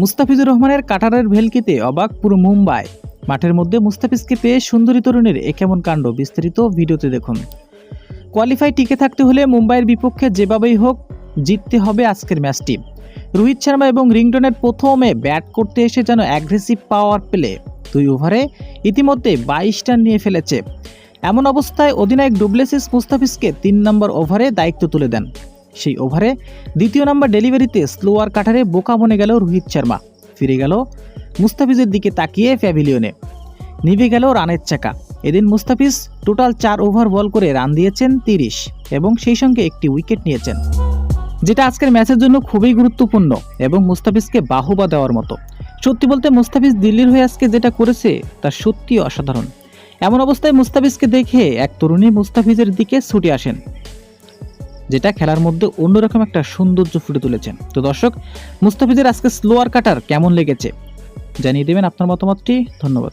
মুস্তাফিজুর রহমানের কাটারের ভেলকিতে অবাক পুরো মুম্বাই। মাঠের মধ্যে মুস্তাফিজকে পেয়ে সুন্দরী তরুণের এ কেমন কাণ্ড বিস্তারিত ভিডিওতে দেখুন। কোয়ালিফাই টিকে থাকতে হলে মুম্বাইয়ের বিপক্ষে যেভাবেই হোক জিততে হবে আজকের ম্যাচটি। রোহিত শর্মা এবং রিংটনের প্রথমে ব্যাট করতে এসে যেন অ্যাগ্রেসিভ পাওয়ার পেলে, দুই ওভারে ইতিমধ্যে বাইশ রান নিয়ে ফেলেছে। এমন অবস্থায় অধিনায়ক ডুবলেসিস মুস্তাফিজকে তিন নম্বর ওভারে দায়িত্ব তুলে দেন। সেই ওভারে দ্বিতীয় নম্বর ডেলিভারিতে স্লোয়ার কাটারে বোকা বনে গেল রোহিত শর্মা। ফিরে গেল মুস্তাফিজের দিকে তাকিয়ে প্যাভিলিয়নে। নিভে গেল রানের চাকা। এদিন মুস্তাফিজ টোটাল চার ওভার বল করে রান দিয়েছেন তিরিশ এবং সেই সঙ্গে একটি উইকেট নিয়েছেন। যেটা আজকের ম্যাচের জন্য খুবই গুরুত্বপূর্ণ এবং মুস্তাফিজকে বাহুবা দেওয়ার মতো। সত্যি বলতে মুস্তাফিজ দিল্লির হয়ে আজকে যেটা করেছে, তা সত্যি অসাধারণ। এমন অবস্থায় মুস্তাফিজকে দেখে এক তরুণী মুস্তাফিজের দিকে ছুটে আসেন। যেটা খেলার মধ্যে অন্যরকম একটা সৌন্দর্য ফুটে তুলেছেন তো দর্শক, মুস্তাফিজের আজকে স্লোয়ার কাটার কেমন লেগেছে? জানিয়ে দেবেন আপনার মতামতটি। ধন্যবাদ।